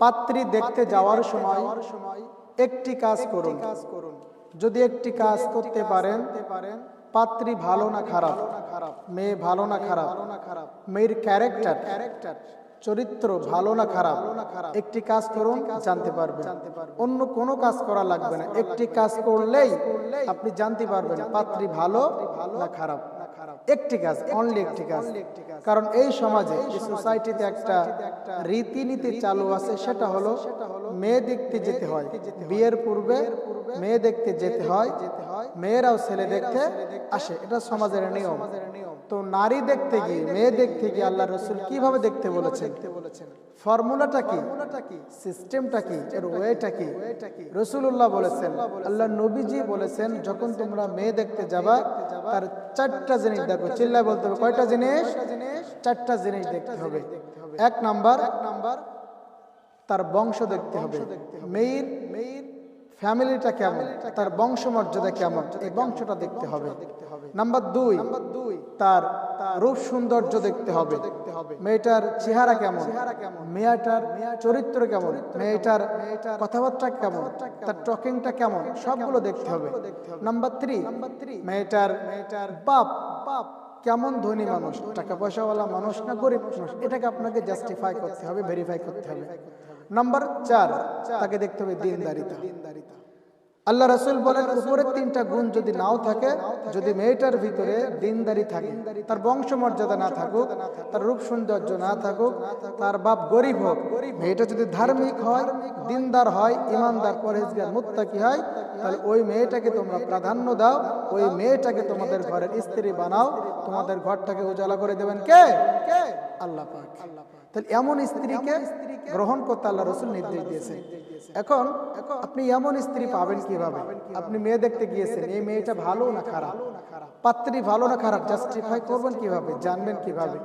পাত্রী দেখতে যাওয়ার সময় একটি কাজ করুন। যদি একটি কাজ করতে পারেন পাত্রী ভালো না খারাপ। মেয়ে ভালো না খারাপ। মেয়ের ক্যারেক্টার ক্যারেক্টার চরিত্র ভালো না খারাপ। একটি কাজ করুন জানতে পারবেন। অন্য কোনো কাজ করা লাগবে না। একটি কাজ করলেই আপনি জানতে পারবেন পাত্রী ভালো না খারাপ। একটি কাজ অনলি একটি কাজ। কারণ এই সমাজে সোসাইটিতে একটা রীতিনীতি চালু আছে সেটা হলো মেয়ে দেখতে যেতে হয়। বিয়ের পূর্বে মেয়ে দেখতে যেতে হয়। মেয়েরাও ছেলে দেখতে আসে। এটা সমাজের নিয়ম। তো নারী দেখতে গিয়ে মেয়ে দেখতে গিয়ে আল্লাহ রসুল কীভাবে দেখতে বলেছেন? ফর্মুলাটা কি? সিস্টেমটা কি? এর ওয়েটা কি? রসুল্লাহ বলেছেন আল্লাহ নবীজি বলেছেন যখন তোমরা মেয়ে দেখতে যাবা তার চারটা জিনিস দেখো চিল্লায় বলতে হবে। কয়টা জিনিস? চারটা জিনিস দেখতে হবে। এক নাম্বার এক নাম্বার তার বংশ দেখতে হবে। মেয়ের মেয়ের ফ্যামিলিটা কেমন? তার বংশমর্যাদা কেমন? এই বংশটা দেখতে হবে। নাম্বার দুই তার রূপ সৌন্দর্য দেখতে হবে। মেয়েটার চেহারা কেমন? মেয়েটার চরিত্র কেমন? মেয়েটার কথাবার্তা কেমন? তার টকিংটা কেমন? সবগুলো দেখতে হবে। নাম্বার থ্রি মেয়েটার মেয়েটার বাপ বাপ কেমন ধনী মানুষ? টাকা পয়সাওয়ালা মানুষ না গরিব মানুষ? এটাকে আপনাকে জাস্টিফাই করতে হবে ভেরিফাই করতে হবে। নাম্বার চার তাকে দেখতে হবে দিনদারিতা। আল্লাহ রসুল বলেন, উপরের তিনটা গুণ যদি নাও থাকে, যদি মেয়েটার ভিতরে দিনদারি থাকে, তার বংশ মর্যাদা না থাকুক, তার রূপ সৌন্দর্য না থাকুক, তার বাপ গরিব হোক, মেয়েটা যদি ধার্মিক হয়, দিনদার হয়, ইমানদার পরেজগার মুত্তাকি হয়, তাহলে ওই মেয়েটাকে তোমরা প্রাধান্য দাও, ওই মেয়েটাকে তোমাদের ঘরের স্ত্রী বানাও, তোমাদের ঘরটাকে উজালা করে দেবেন কে? কে আল্লাহ তাহলে এমন স্ত্রীকে গ্রহণ করতে আল্লাহ রসুল নির্দেশ দিয়েছেন। এখন আপনি এমন স্ত্রী পাবেন কীভাবে? আপনি মেয়ে দেখতে গিয়েছেন, এই মেয়েটা ভালো না খারাপ? পাত্রী ভালো না খারাপ? জাস্টিফাই করবেন কীভাবে? জানবেন কীভাবে?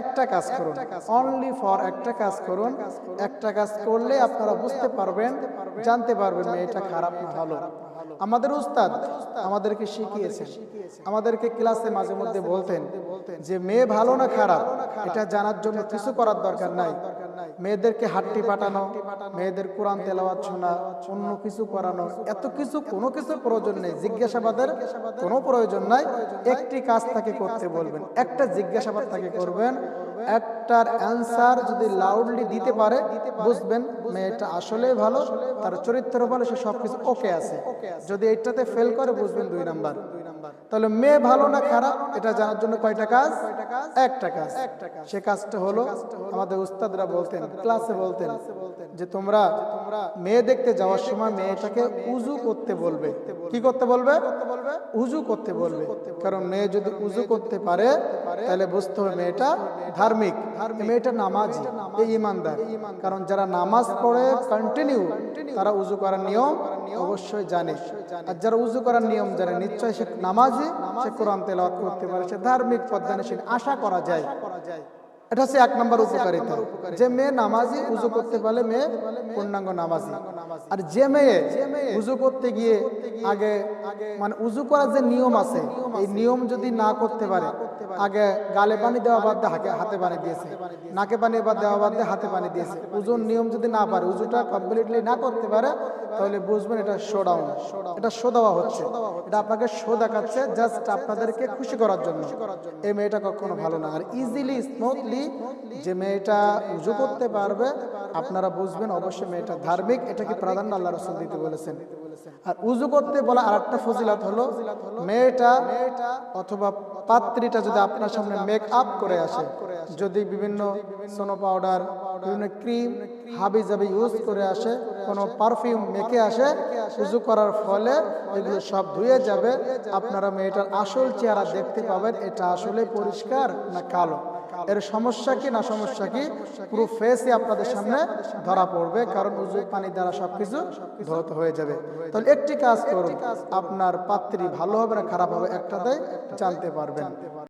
একটা কাজ করুন অনলি ফর একটা কাজ করুন। একটা কাজ করলে আপনারা বুঝতে পারবেন, জানতে পারবেন মেয়েটা খারাপ না ভালো। আমাদের উস্তাদ আমাদেরকে শিখিয়েছেন, আমাদেরকে ক্লাসে মাঝে মধ্যে বলতেন যে, মেয়ে ভালো না খারাপ, এটা জানার জন্য কিছু করার দরকার নাই। মেয়েদেরকে হাট্টি পাঠানো, মেয়েদের কোরআন তেলাওয়াত শোনা, অন্য কিছু করানো, এত কিছু, কোনো কিছু প্রয়োজন নেই। জিজ্ঞাসাবাদের কোনো প্রয়োজন নাই। একটি কাজ তাকে করতে বলবেন। একটা জিজ্ঞাসাবাদ তাকে করবেন। একটার অ্যান্সার যদি লাউডলি দিতে পারে, বুঝবেন মেয়েটা আসলেই ভালো, তার চরিত্র ভালো, সে সবকিছু ওকে আছে। যদি এইটাতে ফেল করে, বুঝবেন দুই নাম্বার। তাহলে মেয়ে ভালো না খারাপ? এটা জানার জন্য কয়টা কাজ? একটা কাজ। সে কাজটা হলো আমাদের উস্তাদরা বলতেন, ক্লাসে বলতেন যে তোমরা মেয়ে দেখতে যাওয়ার সময় মেয়েটাকে উজু করতে বলবে। কি করতে বলবে? উজু করতে বলবে। কারণ মেয়ে যদি উজু করতে পারে তাহলে বুঝতে হবে মেয়েটা ধার্মিক। মেয়েটা নামাজ এই ইমানদার। কারণ যারা নামাজ পড়ে কন্টিনিউ তারা উজু করার নিয়ম অবশ্যই জানে। আর যারা উজু করার নিয়ম জানে নিশ্চয় সে নামাজে সে কোরআন তেলাওয়াত করতে পারে। সে ধার্মিক পদ্মানে আশা করা যায়। এটা হচ্ছে এক নম্বর উপকারিতা। যে মেয়ে নামাজি উজু করতে পারলে মেয়ে পূর্ণাঙ্গ নামাজি। আর যে মেয়ে উজু করতে গিয়ে আগে মানে উজু করার যে নিয়ম আছে এই নিয়ম যদি না করতে পারে আগে গালে পানি দেওয়া বাদ দিয়ে হাতে পানি দিয়েছে। নাকে পানি বাদ দেওয়া বাদ দিয়ে হাতে পানি দিয়েছে। উজুর নিয়ম যদি না পারে উজুটা কমপ্লিটলি না করতে পারে তাহলে বুঝবেন এটা শো ডাউন এটা শো দেওয়া হচ্ছে। এটা আপনাকে শো দেখাচ্ছে জাস্ট আপনাদেরকে খুশি করার জন্য। এই মেয়েটা কখনো ভালো না। আর ইজিলি স্মুথলি যে মেয়েটা উজু করতে পারবে, আপনারা বুঝবেন অবশ্যই মেয়েটা ধার্মিক এটাকে প্রাধান্য আল্লাহ রসুল দিতে বলেছেন? আর উজু করতে বলা আর একটা ফজিলাত হলো, মেয়েটা অথবা পাত্রীটা যদি আপনার সামনে মেক আপ করে আসে, যদি বিভিন্ন সোনো পাউডার, বিভিন্ন ক্রিম, হাবি জাবি ইউজ করে আসে, কোনো পারফিউম মেখে আসে উজু করার ফলে এগুলো সব ধুয়ে যাবে, আপনারা মেয়েটার আসল চেহারা দেখতে পাবেন, এটা আসলে পরিষ্কার না কালো? এর সমস্যা কি না সমস্যা কি? পুরো ফেসই আপনাদের সামনে ধরা পড়বে কারণ উজু পানি দ্বারা সবকিছু ধৌত হয়ে যাবে। তাহলে একটি কাজ করুন আপনার পাত্রী ভালো হবে না খারাপ হবে একটাতে জানতে পারবেন।